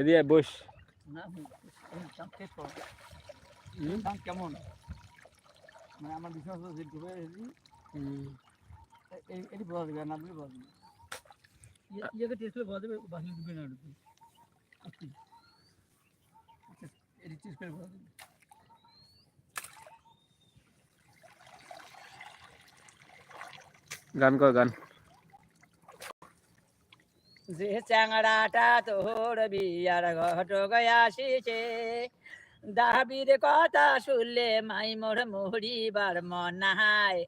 এদিকে বস। কেমন? মানে আমার আছে এসেছি এটি বোঝা যাবে না বলে বোঝা যাবে। ইয়ে- ইয়েকে টেস্ট করে বোঝা যাবে বাকি ডুবে না ডুবে। আচ্ছা আচ্ছা এটি টেস্ট করে যাবে। গান কর গান। যে চ্যাংড়াটা তোর বিয়ার ঘটক আসিছে। দাবির কথা শুনলে মাই মোর মরিবার মনায়।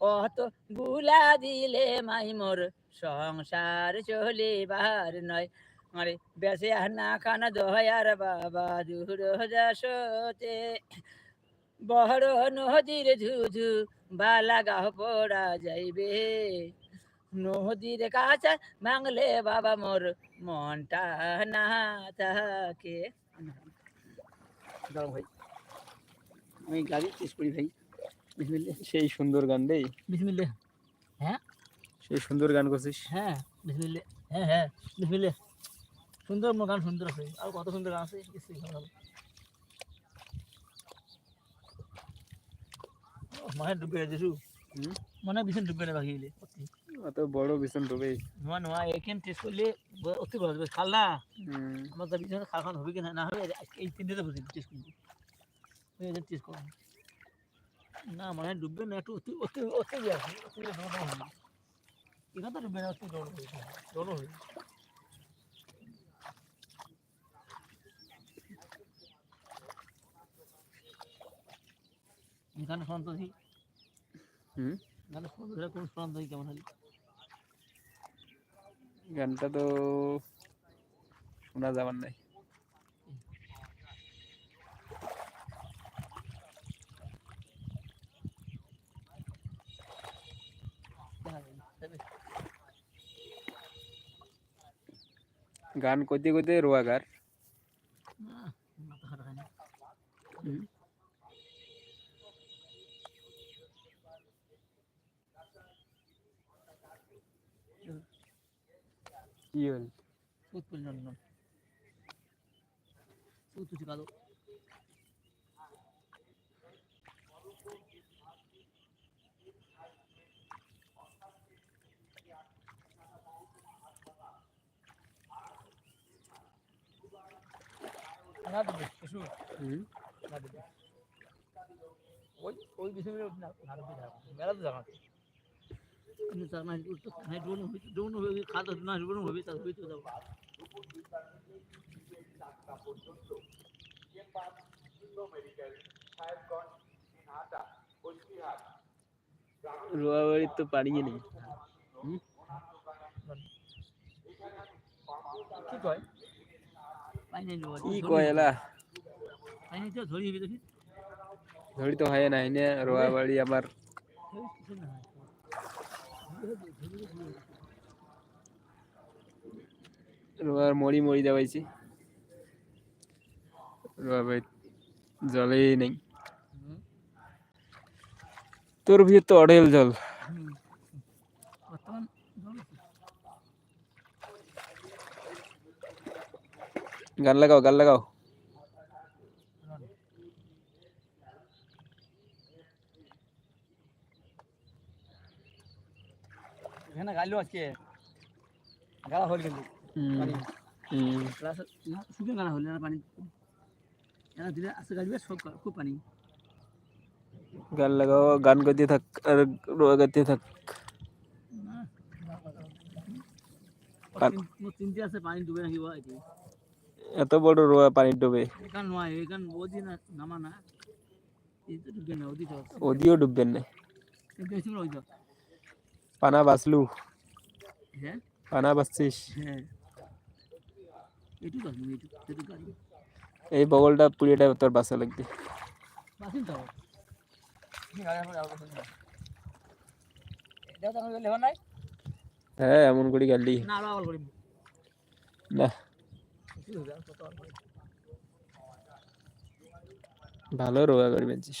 অতগুলা দিলে মাই মোর সংসার চলিবার নয়। আরে বেসে না খান দয়ার বাবা দূর যাসতে বড় নদীর ঝুঝু বালা গাহ পড়া যাইবে। নদীর কাছে মাংলে বাবা মোর মনটা না থাকে। দাঁড়াও ভাই। আমি গাড়ি চেস করি ভাই। বিসমিল্লে সেই সুন্দর গান রে বিসমিল্লে সেই সুন্দর গান করছিস। হ্যাঁ বিসমিল্লে হ্যাঁ হ্যাঁ বিসমিল্লে সুন্দর মোর গান সুন্দর আছে। আর কত সুন্দর গান আছে কিছুই ভালো মানে ডুবে গেছে? মনে ভীষণ ডুবে গেলে বাকি অত বড় বিছন ডুবে নোয়া নোয়া এখানে টেস্ট করলে অতি ভালো হবে। খাল না। আমার খাল খান হবে কি না? হবে এই বুঝি টেস্ট করব। ওই টেস্ট করব। না মানে ডুববে না একটু অতি অতি অতি না এখানে তো ডুববে না অতি দৌড় হবে এখানে সন্তোষী হুম? এখানে কোন সন্তোষী কেমন হলি? গানটা তো শোনা যাবার নাই। গান কইতে কইতে রোয়াগার না মাথা খারাপ হয় না হুম। সুদ না দেবে কিছু হুম? না দেবে। ওই ওই বিষয়ে না না দেবে মেলা তো জানা রোয়াবাড়ির তো নেই। কি কয়? কি কয় এলা? ধরি তো হয় না এনে রোয়াবাড়ি আমার রোয়ার মরি মরি দেওয়াইছি। রোয়াবাড়ি জলেই নেই। তোর ভিতর তো অঢেল জল। জল। গান লাগাও গান লাগাও। এখানে গাইলো আজকে গালা হল কিন্তু হুম, পানি হুম। ক্লাস না শুকিয়ে গালা হল না পানি এরা দিলে আসতে গাড়ি সব কা- খুব পানি গান লাগাও গান করতে থাক আর রোয়া করতে থাক না, পান- তিন- মোট তিনটে আছে পানি ডুবে রাখিব এটি এত বড় রোয়া পানি ডুবে এখান নয় এখান ওদি না নামা না এই তো ডুবে না ওদি তো ওদিও ডুববেন না কিন্তু এসে ওই তো পানা বাঁচলু হ্যাঁ? পানা বাঁচছিস হ্যাঁ। এই বগলটা পুরিটা তোর বাসা লাগবে। হ্যাঁ এমন করে গালি। না? ভালো রোয়া করে বেঁচিস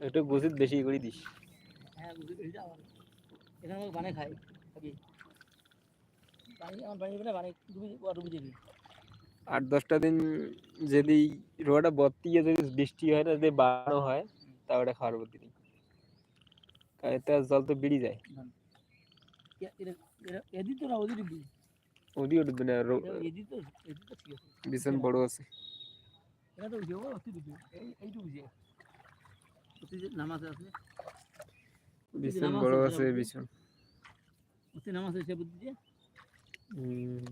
একটু গুছিত বেশি করে দিস। হ্যাঁ বুঝতে পেরেছি আবার। এখানে আমাকে বানিয়ে খাই খাবি। বানিয়ে আমার বানিয়ে না বানিয়ে ডুবি ডুবি দিবি। আট দশটা দিন যদি রোয়াটা বত্তিয়ে যদি বৃষ্টি হয় না যদি বাড়ানো হয় তা ওটা খাওয়ার বুদ্ধি নেই কারণ এতে জল তো বেড়ে যায়। তো না দিবি ওদি উঠবে না এদিন তো এদিন তো ঠিক আছে। বিছান বড় আছে। এটা তো অতি এই অতি যে নামাজ আছে। বিছন বড় আছে বিছন অতি নামাজ আছে সে বুদ্ধি। হুম